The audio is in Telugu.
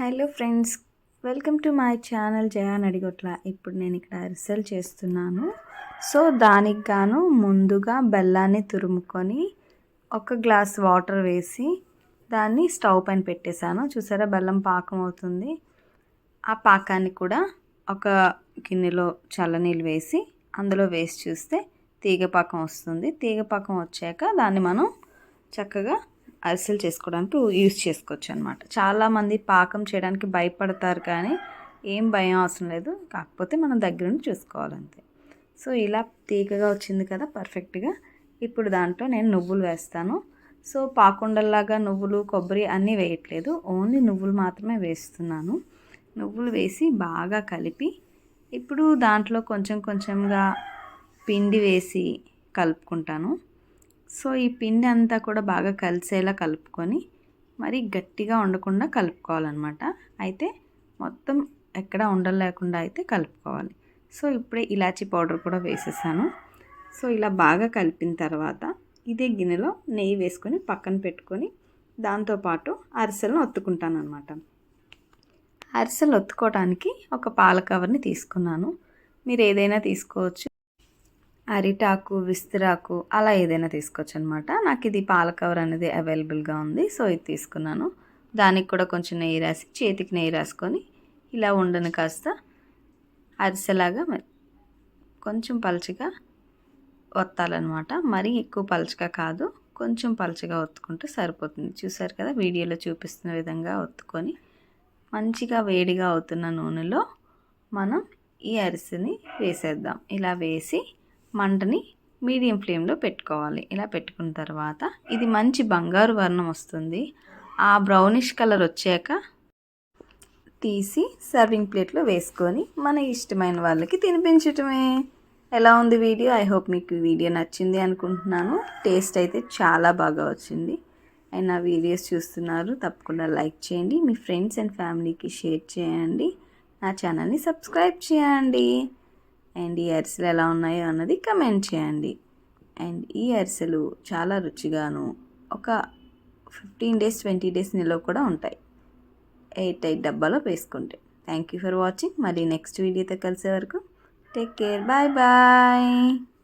Hello friends welcome to my channel Jayan Adigotla. ఇప్పుడు నేను ఇక్కడ అరిసెలు చేస్తున్నాను. సో దానికి గాను ముందుగా బెల్లాన్ని తురుముకొని ఒక గ్లాస్ వాటర్ వేసి దాన్ని స్టవ్ పైన పెట్టేశాను. చూసారా బెల్లం పాకం అవుతుంది. ఆ పాకాన్ని కూడా ఒక గిన్నెలో చల్లనీళ్ళు వేసి అందులో వేసి చూస్తే తీగ పాకం వస్తుంది. తీగ పాకం వచ్చాక దాన్ని మనం చక్కగా అరిసెలు చేసుకోవడానికి యూజ్ చేసుకోవచ్చు అనమాట చాలామంది పాకం చేయడానికి భయపడతారు కానీ ఏం భయం అవసరం లేదు. కాకపోతే మనం దగ్గర నుండి చూసుకోవాలంతే. సో ఇలా తీగగా వచ్చింది కదా పర్ఫెక్ట్గా. ఇప్పుడు దాంట్లో నేను నువ్వులు వేస్తాను. సో పాకుండల్లాగా నువ్వులు కొబ్బరి అన్నీ వేయట్లేదు. ఓన్లీ నువ్వులు మాత్రమే వేస్తున్నాను. నువ్వులు వేసి బాగా కలిపి ఇప్పుడు దాంట్లో కొంచెం కొంచెంగా పిండి వేసి కలుపుకుంటాను. సో ఈ పిండి అంతా కూడా బాగా కలిసేలా కలుపుకొని మరి గట్టిగా ఉండకుండా కలుపుకోవాలన్నమాట. అయితే మొత్తం ఎక్కడ ఉండలేకుండా అయితే కలుపుకోవాలి. సో ఇప్పుడే ఇలాచీ పౌడర్ కూడా వేసేసాను. సో ఇలా బాగా కలిపిన తర్వాత ఇదే గిన్నెలో నెయ్యి వేసుకొని పక్కన పెట్టుకొని దాంతోపాటు అరిసెలను ఒత్తుకుంటాను అనమాట అరిసెలు ఒత్తుకోవడానికి ఒక పాల కవర్ని తీసుకున్నాను. మీరు ఏదైనా తీసుకోవచ్చు. అరిటాకు విస్తరాకు అలా ఏదైనా తీసుకోవచ్చు అనమాట నాకు ఇది పాల కవర్ అనేది అవైలబుల్గా ఉంది సో ఇది తీసుకున్నాను. దానికి కూడా కొంచెం నెయ్యి రాసి చేతికి నెయ్యి రాసుకొని ఇలా ఉండను కాస్త. అరిసెలాగా కొంచెం పలచగా ఒత్తాలన్నమాట. మరీ ఎక్కువ పలుచగా కాదు కొంచెం పలుచగా ఒత్తుకుంటే సరిపోతుంది. చూసారు కదా వీడియోలో చూపిస్తున్న విధంగా ఒత్తుకొని మంచిగా వేడిగా అవుతున్న నూనెలో మనం ఈ అరిసెని వేసేద్దాం. ఇలా వేసి మంటని మీడియం ఫ్లేమ్లో పెట్టుకోవాలి. ఇలా పెట్టుకున్న తర్వాత ఇది మంచి బంగారు వర్ణం వస్తుంది. ఆ బ్రౌనిష్ కలర్ వచ్చాక తీసి సర్వింగ్ ప్లేట్లో వేసుకొని మన ఇష్టమైన వాళ్ళకి తినిపించటమే. ఎలా ఉంది వీడియో? ఐ హోప్ మీకు వీడియో నచ్చింది అనుకుంటున్నాను. టేస్ట్ అయితే చాలా బాగా వచ్చింది. అండ్ నా వీడియోస్ చూస్తున్నారు తప్పకుండా లైక్ చేయండి. మీ ఫ్రెండ్స్ అండ్ ఫ్యామిలీకి షేర్ చేయండి. నా ఛానల్ని సబ్స్క్రైబ్ చేయండి. అండ్ ఈ అరిసెలు ఎలా ఉన్నాయో అన్నది కమెంట్ చేయండి. అండ్ ఈ అరిసెలు చాలా రుచిగాను ఒక ఫిఫ్టీన్ డేస్ ట్వంటీ డేస్ నిల్వ కూడా ఉంటాయి. ఎయిట్ ఎయిట్ డబ్బాలో వేసుకుంటే. థ్యాంక్ యూ ఫర్ వాచింగ్ మరి నెక్స్ట్ వీడియోతో కలిసే వరకు. Take care bye bye